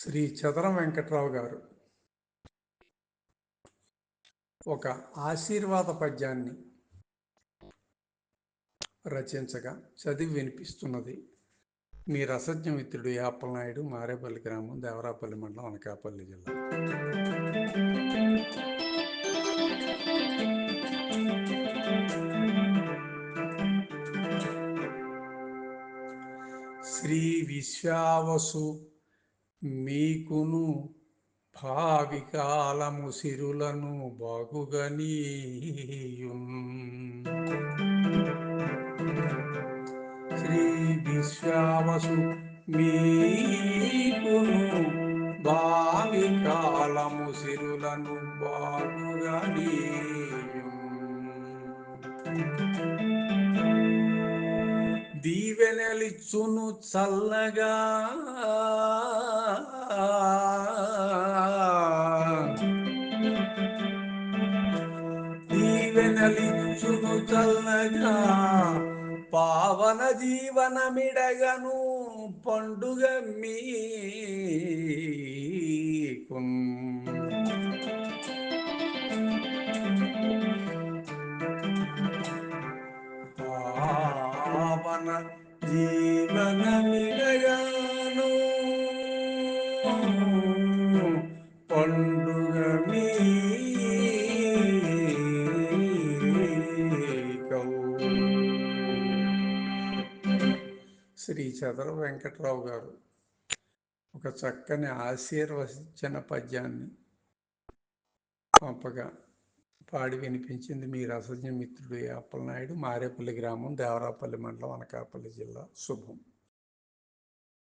శ్రీ చదరం వెంకట్రావు గారు ఒక ఆశీర్వాద పద్యాన్ని రచించగా చదివి వినిపిస్తున్నది మీ రసజ్ఞ మిత్రుడు యాపలనాయుడు మారేపల్లి గ్రామం దేవరాపల్లి మండలం అనకాపల్లి జిల్లా. శ్రీ విశ్వావసు మీకును భావికాలము సిరులను బాగుగనీయుం. శ్రీ విశ్వావసు మీకును భావికాలము సిరులను బాగుగనీయుం. దీవెనలిచ్చును చల్లగా దీవెనలిచ్చును చల్లగా. పావన జీవనమిడగను పండుగ మీకు. పావన జీవనమిడగాను శ్రీ చదర వెంకట్రావు గారు. ఒక చక్కని ఆశీర్వచన పద్యాన్ని పంపగా పాడి వినిపించింది మీ రసజ్ఞ మిత్రుడు యాపలనాయుడు మారేపల్లి గ్రామం దేవరాపల్లి మండలం అనకాపల్లి జిల్లా. శుభం.